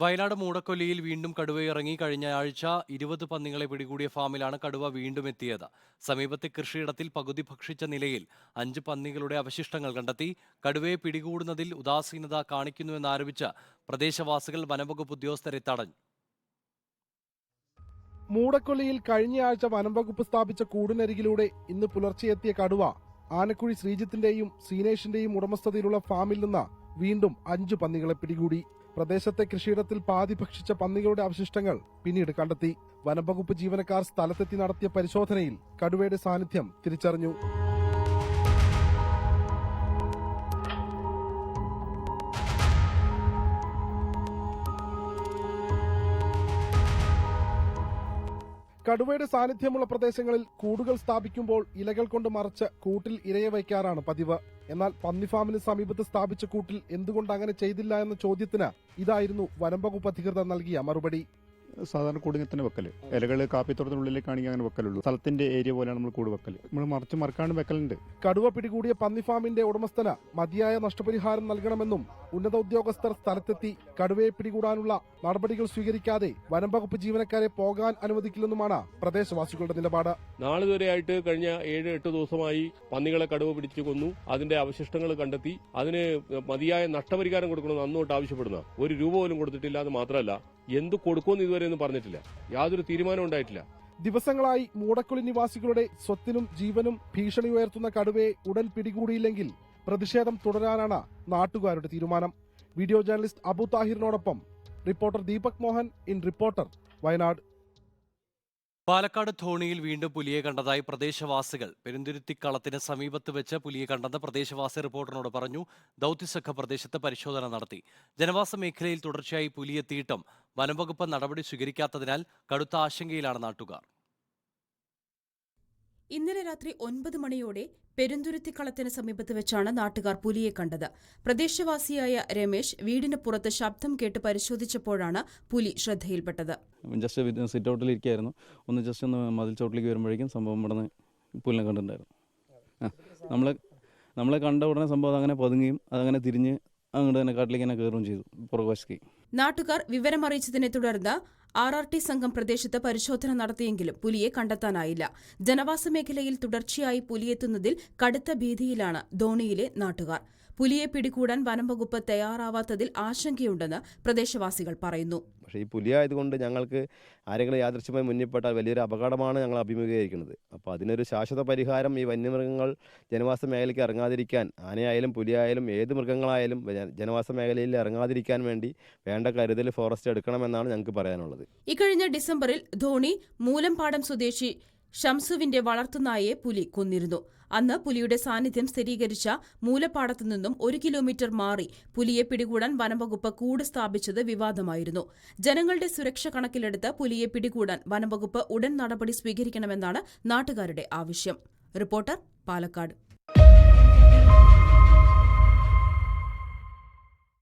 വയനാട് മൂടക്കൊല്ലിയിൽ വീണ്ടും കടുവയിറങ്ങി കഴിഞ്ഞ ആഴ്ച ഇരുപത് പന്നികളെ പിടികൂടിയ ഫാമിലാണ് കടുവ വീണ്ടും എത്തിയത്. സമീപത്തെ കൃഷിയിടത്തിൽ പകുതി ഭക്ഷിച്ച നിലയിൽ അഞ്ച് പന്നികളുടെ അവശിഷ്ടങ്ങൾ കണ്ടെത്തി കടുവയെ പിടികൂടുന്നതിൽ ഉദാസീനത കാണിക്കുന്നുവെന്നാരോപിച്ച് പ്രദേശവാസികൾ വനംവകുപ്പ് ഉദ്യോഗസ്ഥരെ തടഞ്ഞു. മൂടക്കൊല്ലിയിൽ കഴിഞ്ഞയാഴ്ച വനംവകുപ്പ് സ്ഥാപിച്ച കൂടിനരികിലൂടെ ഇന്ന് പുലർച്ചെയെത്തിയ കടുവ ആനക്കുഴി ശ്രീജിത്തിന്റെയും സീനേഷിന്റെയും ഉടമസ്ഥതയിലുള്ള ഫാമിൽ നിന്ന് വീണ്ടും അഞ്ചു പന്നികളെ പിടികൂടി. പ്രദേശത്തെ കൃഷിയിടത്തിൽ പാതി ഭക്ഷിച്ച പന്നികളുടെ അവശിഷ്ടങ്ങൾ പിന്നീട് കണ്ടെത്തി. വനംവകുപ്പ് ജീവനക്കാർ സ്ഥലത്തെത്തി നടത്തിയ പരിശോധനയിൽ കടുവയുടെ സാന്നിധ്യം തിരിച്ചറിഞ്ഞു. കടുവയുടെ സാന്നിധ്യമുള്ള പ്രദേശങ്ങളിൽ കൂടുകൾ സ്ഥാപിക്കുമ്പോൾ ഇലകൾ കൊണ്ട് മറച്ച് കൂട്ടിൽ ഇരയെ വയ്ക്കാറാണ് പതിവ്. എന്നാൽ പന്നിഫാമിന് സമീപത്ത് സ്ഥാപിച്ച കൂട്ടിൽ എന്തുകൊണ്ട് അങ്ങനെ ചെയ്തില്ല എന്ന ചോദ്യത്തിന് ഇതായിരുന്നു വനംവകുപ്പ് അധികൃതർ നൽകിയ മറുപടി. സാധാരണ കൂടുങ്ങി തന്നെ വെക്കൽ. ഇലകൾ കാപ്പിത്തോട്ടത്തിനുള്ളിലേക്കാണെങ്കിൽ അങ്ങനെ വെക്കലുള്ളൂ. സ്ഥലത്തിന്റെ ഏരിയ പോലെയാണ് നമ്മൾ കൂട് വെക്കൽ. നമ്മൾ മറിച്ച് മറക്കാണ്ട് വെക്കലുണ്ട്. കടുവ പിടികൂടിയ പന്നിഫാമിന്റെ ഉടമസ്ഥന മതിയായ നഷ്ടപരിഹാരം നൽകണമെന്നും ഉന്നത ഉദ്യോഗസ്ഥർ സ്ഥലത്തെത്തി കടുവയെ പിടികൂടാനുള്ള നടപടികൾ സ്വീകരിക്കാതെ വനം വകുപ്പ് ജീവനക്കാരെ പോകാൻ അനുവദിക്കില്ലെന്നുമാണ് പ്രദേശവാസികളുടെ നിലപാട്. നാളിതുവരെയായിട്ട് കഴിഞ്ഞ ഏഴ് എട്ട് ദിവസമായി പന്നികളെ കടുവ പിടിച്ചു കൊന്നു. അതിന്റെ അവശിഷ്ടങ്ങൾ കണ്ടെത്തി. അതിന് മതിയായ നഷ്ടപരിഹാരം കൊടുക്കണമെന്ന് അന്നോട്ട് ആവശ്യപ്പെടുന്ന ഒരു രൂപ പോലും കൊടുത്തിട്ടില്ല അത് മാത്രമല്ല എന്ത് കൊടുക്കുമെന്ന് ഇതുവരെ ഒന്നും പറഞ്ഞിട്ടില്ല. യാതൊരു തീരുമാനവും ഉണ്ടായിട്ടില്ല. ദിവസങ്ങളായി മൂടക്കുളി നിവാസികളുടെ സ്വത്തിനും ജീവനും ഭീഷണി ഉയർത്തുന്ന കടുവയെ ഉടൻ പിടികൂടിയില്ലെങ്കിൽ പ്രതിഷേധം തുടരാനാണ് നാട്ടുകാരുടെ തീരുമാനം. Video journalist Abu താഹിറിനോടൊപ്പം reporter Deepak Mohan in reporter Wayanad. Palakkad ധോണിയിൽ വീണ്ടും പുലിയെ കണ്ടതായി പ്രദേശവാസികൾ. പെരുന്തുരുത്തിക്കളത്തിന് സമീപത്ത് വെച്ച് പുലിയെ കണ്ടെന്ന് പ്രദേശവാസി റിപ്പോർട്ടറിനോട് പറഞ്ഞു. ദൌത്യസംഘ പ്രദേശത്ത് പരിശോധന നടത്തി. ജനവാസ മേഖലയിൽ തുടർച്ചയായി പുലിയെത്തിയിട്ടും വനംവകുപ്പ് നടപടി സ്വീകരിക്കാത്തതിനാൽ കടുത്ത ആശങ്കയിലാണ് നാട്ടുകാർ. ഇന്നലെ രാത്രി ഒൻപത് മണിയോടെ പെരുന്തുരുത്തിക്കളത്തിന് സമീപത്ത് വെച്ചാണ് നാട്ടുകാർ പുലിയെ കണ്ടത്. പ്രദേശവാസിയായ രമേശ് വീടിന് പുറത്ത് ശബ്ദം കേട്ട് പരിശോധിച്ചപ്പോഴാണ് പുലി ശ്രദ്ധയിൽപ്പെട്ടത്. ജസ്റ്റ് സിറ്റ് ഔട്ടിൽ ഇരിക്കുകയായിരുന്നു ഒന്ന് ജസ്റ്റ് ഒന്ന് മതിൽ ചോട്ടിലേക്ക് വരുമ്പോഴേക്കും സംഭവം ഇവിടെ പുലിനെ കണ്ടിട്ടുണ്ടായിരുന്നു. നമ്മളെ നമ്മളെ കണ്ട ഉടനെ സംഭവം അതങ്ങനെ പതുങ്ങിയും അതങ്ങനെ തിരിഞ്ഞ് അങ്ങോട്ട് തന്നെ കാട്ടിലേക്ക് തന്നെ കയറുകയും ചെയ്തു പുറകുവശക്ക് നാട്ടുകാർ വിവരമറിയിച്ചതിനെ തുടർന്ന് ആർ ആർ ടി സംഘം പ്രദേശത്ത് പരിശോധന നടത്തിയെങ്കിലും പുലിയെ കണ്ടെത്താനായില്ല. ജനവാസ മേഖലയിൽ തുടർച്ചയായി പുലിയെത്തുന്നതിൽ കടുത്ത ഭീതിയിലാണ് ധോണിയിലെ നാട്ടുകാർ. പുലിയെ പിടികൂടാൻ വനംവകുപ്പ് തയ്യാറാവാത്തതിൽ ആശങ്കയുണ്ടെന്ന് പ്രദേശവാസികൾ പറയുന്നു. പക്ഷേ ഈ പുലിയായതുകൊണ്ട് ഞങ്ങൾക്ക് ആരെങ്കിലും യാദൃശ്യമായി മുന്നിൽപ്പെട്ടാൽ വലിയൊരു അപകടമാണ് ഞങ്ങൾ അഭിമുഖീകരിക്കുന്നത്. അപ്പോൾ അതിനൊരു ശാശ്വത പരിഹാരം ഈ വന്യമൃഗങ്ങൾ ജനവാസ മേഖലയ്ക്ക് ഇറങ്ങാതിരിക്കാൻ ആനയായാലും പുലിയായാലും ഏത് മൃഗങ്ങളായാലും ജനവാസ മേഖലയിൽ ഇറങ്ങാതിരിക്കാൻ വേണ്ടി വേണ്ട കരുതൽ ഫോറസ്റ്റ് എടുക്കണമെന്നാണ് ഞങ്ങൾക്ക് പറയാനുള്ളത്. ഇക്കഴിഞ്ഞ ഡിസംബറിൽ ധോണി മൂലംപാടം സ്വദേശി ഷംസുവിന്റെ വളർത്തുനായെ പുലി കൊന്നിരുന്നു. അന്ന് പുലിയുടെ സാന്നിധ്യം സ്ഥിരീകരിച്ച മൂലപ്പാടത്തു നിന്നും ഒരു കിലോമീറ്റർ മാറി പുലിയെ പിടികൂടാൻ വനംവകുപ്പ് കൂട് സ്ഥാപിച്ചത് വിവാദമായിരുന്നു. ജനങ്ങളുടെ സുരക്ഷ കണക്കിലെടുത്ത് പുലിയെ പിടികൂടാൻ വനംവകുപ്പ് ഉടൻ നടപടി സ്വീകരിക്കണമെന്നാണ് നാട്ടുകാരുടെ ആവശ്യം. റിപ്പോർട്ടർ പാലക്കാട്.